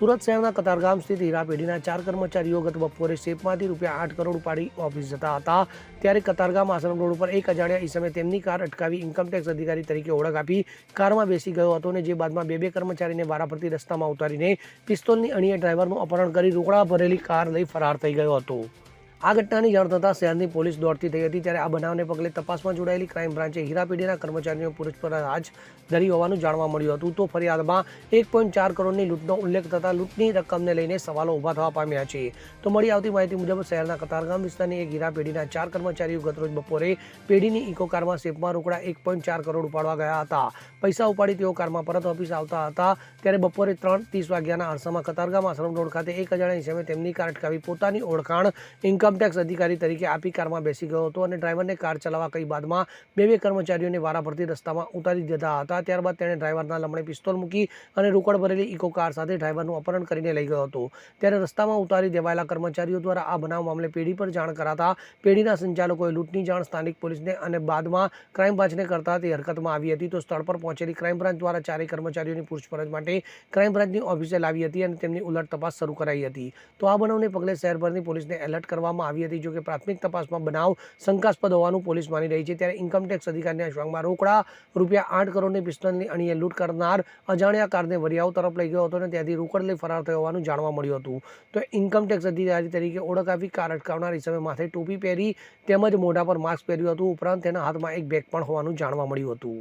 સુરત શહેરના કતારગામ સ્થિત હીરા પેઢીના ચાર કર્મચારીઓ ગત બપોરે સેફમાંથી રૂપિયા આઠ કરોડ ઉપાડી ઓફિસ જતા હતા. ત્યારે કતારગામ આશ્રમ રોડ ઉપર એક અજાણ્યા ઈસમે તેમની કાર અટકાવી ઇન્કમટેક્સ અધિકારી તરીકે ઓળખ આપી કારમાં બેસી ગયો હતો અને જે બાદમાં બે બે કર્મચારીને વારાફરતી રસ્તામાં ઉતારીને પિસ્તોલની અણીએ ડ્રાઈવરનું અપહરણ કરી રોકડા ભરેલી કાર લઈ ફરાર થઈ ગયો હતો. આ ઘટનાની જાણ થતાં શહેરની પોલીસ દોડતી થઈ હતી ત્યારે આ બનાવને પગલે તપાસમાં જોડાયેલી ક્રાઇમ બ્રાન્ચે હીરાપેઢીના કર્મચારીઓ પૂછપરછ ધરી હોવાનું જાણવા મળ્યું હતું. તો ફરિયાદમાં એક પોઈન્ટ ચાર કરોડની લૂંટનો ઉલ્લેખ થતાં લૂંટની રકમને લઈને સવાલો ઊભા થવા પામ્યા છે. તો મળી આવતી માહિતી મુજબ શહેરના કતારગામ વિસ્તારની એક હીરા પેઢીના ચાર કર્મચારીઓ ગતરોજ બપોરે પેઢીની ઇકો કારમાં સેફમાં રોકડા એક પોઈન્ટ ચાર કરોડ ઉપાડવા ગયા હતા. પૈસા ઉપાડી તેઓ કારમાં પરત ઓફિસ આવતા હતા ત્યારે બપોરે ત્રણ ત્રીસ વાગ્યાના અરસામાં કતારગામ આશ્રમ રોડ ખાતે એક હજાર હિસાબે તેમની કાર અટકાવી પોતાની ઓળખાણ ઇન્કમટેક્સ અધિકારી તરીકે આપી કારમાં બેસી ગયો હતો અને ડ્રાઈવરને કાર ચલાવવા કઈ બાદમાં બે બે કર્મચારીઓને વારાફરતી રસ્તામાં ઉતારી દીધા હતા. ત્યારબાદ તેણે ડ્રાઈવરના લમણે પિસ્તોલ મૂકી અને રોકડ ભરેલી ઇકો કાર સાથે ડ્રાઈવરનું અપહરણ કરીને લઈ ગયો હતો. ત્યારે રસ્તામાં ઉતારી દેવાયેલા કર્મચારીઓ દ્વારા આ બનાવ મામલે પેઢી પર જાણ કરાતા પેઢીના સંચાલકોએ લૂંટની જાણ સ્થાનિક પોલીસને અને બાદમાં ક્રાઇમ બ્રાન્ચને કરતા તે હરકતમાં આવી હતી. તો સ્થળ પર પહોંચેલી ક્રાઇમ બ્રાન્ચ દ્વારા ચારેય કર્મચારીઓની પૂછપરછ માટે ક્રાઇમ બ્રાન્ચની ઓફિસે લાવી હતી અને તેમની ઉલટ તપાસ શરૂ કરાઈ હતી. તો આ બનાવને પગલે શહેરભરની પોલીસને એલર્ટ કરવામાં આવી હતી જો કે પ્રાથમિક તપાસમાં બનાવ શંકાસ્પદ હોવાનું પોલીસ માની રહી છે. ત્યારે ઇન્કમટેક્સ અધિકારીના શ્વાંગમાં રોકડા રૂપિયા આઠ કરોડની પિસ્તોલની અણીએ લૂંટ કરનાર અજાણ્યા કારને વરિયાવ તરફ લઈ ગયો હતો અને ત્યાંથી રોકડ લઈ ફરાર થયો હોવાનું જાણવા મળ્યું હતું. તો ઇન્કમટેક્સ અધિકારી તરીકે ઓળખ આપી કાર અટકાવનાર સમયે માથે ટોપી પહેરી તેમજ મોઢા પર માસ્ક પહેર્યું હતું. ઉપરાંત તેના હાથમાં એક બેગ પણ હોવાનું જાણવા મળ્યું હતું.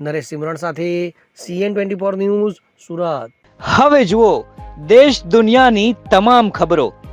નરેશ સિમરણ સાથે CN twenty four news Surat. હવે જુઓ, દેશ દુનિયાની તમામ ખબરો